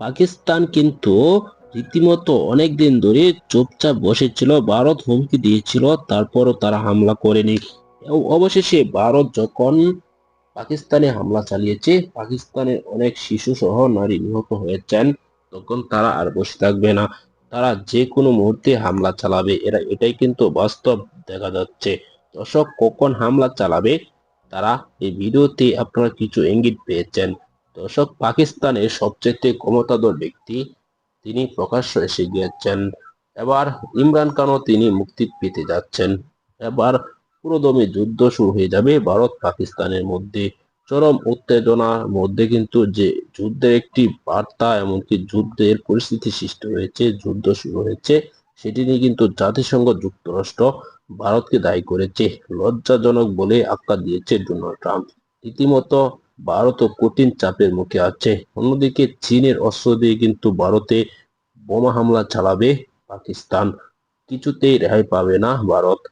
পাকিস্তান কিন্তু রীতিমতো অনেক দিন ধরে চুপচাপ বসেছিল, ভারত হুমকি দিয়েছিল, তারপরও তারা হামলা করেনি। অবশেষে ভারত যখন পাকিস্তানে হামলা চালিয়েছে, পাকিস্তানের অনেক শিশু সহ নারী নিহত হয়েছেন, তখন তারা আর বসে থাকবে না। তারা যে কোনো মুহূর্তে হামলা চালাবে, এরা এটাই কিন্তু বাস্তব দেখা যাচ্ছে। দর্শক, কখন হামলা চালাবে, তারা এই ভিডিওতে আপনারা কিছু ইঙ্গিত পেয়েছেন। দর্শক পাকিস্তানের সবচেয়ে ক্ষমতাধর ব্যক্তি, তিনি প্রকাশ্য এসে গিয়েছেন। এবার ইমরান খানও তিনি মুক্তি পেতে যাচ্ছেন। এবার পুরোদমে যুদ্ধ শুরু হয়ে যাবে ভারত পাকিস্তানের মধ্যে। চরম উত্তেজনার মধ্যে কিন্তু যে যুদ্ধের একটি বার্তা এমনকি যুদ্ধের পরিস্থিতি সৃষ্টি হয়েছে, যুদ্ধ শুরু হয়েছে, সেটি নিয়ে কিন্তু জাতিসংঘ যুক্তরাষ্ট্র ভারতকে দায়ী করেছে। লজ্জাজনক বলে আখ্যা দিয়েছে ডোনাল্ড ট্রাম্প। রীতিমতো ভারতও কঠিন চাপের মুখে আছে। অন্যদিকে চীনের অস্ত্র দিয়ে কিন্তু ভারতে বোমা হামলা চালাবে পাকিস্তান। কিছুতেই রেহাই পাবে না ভারত।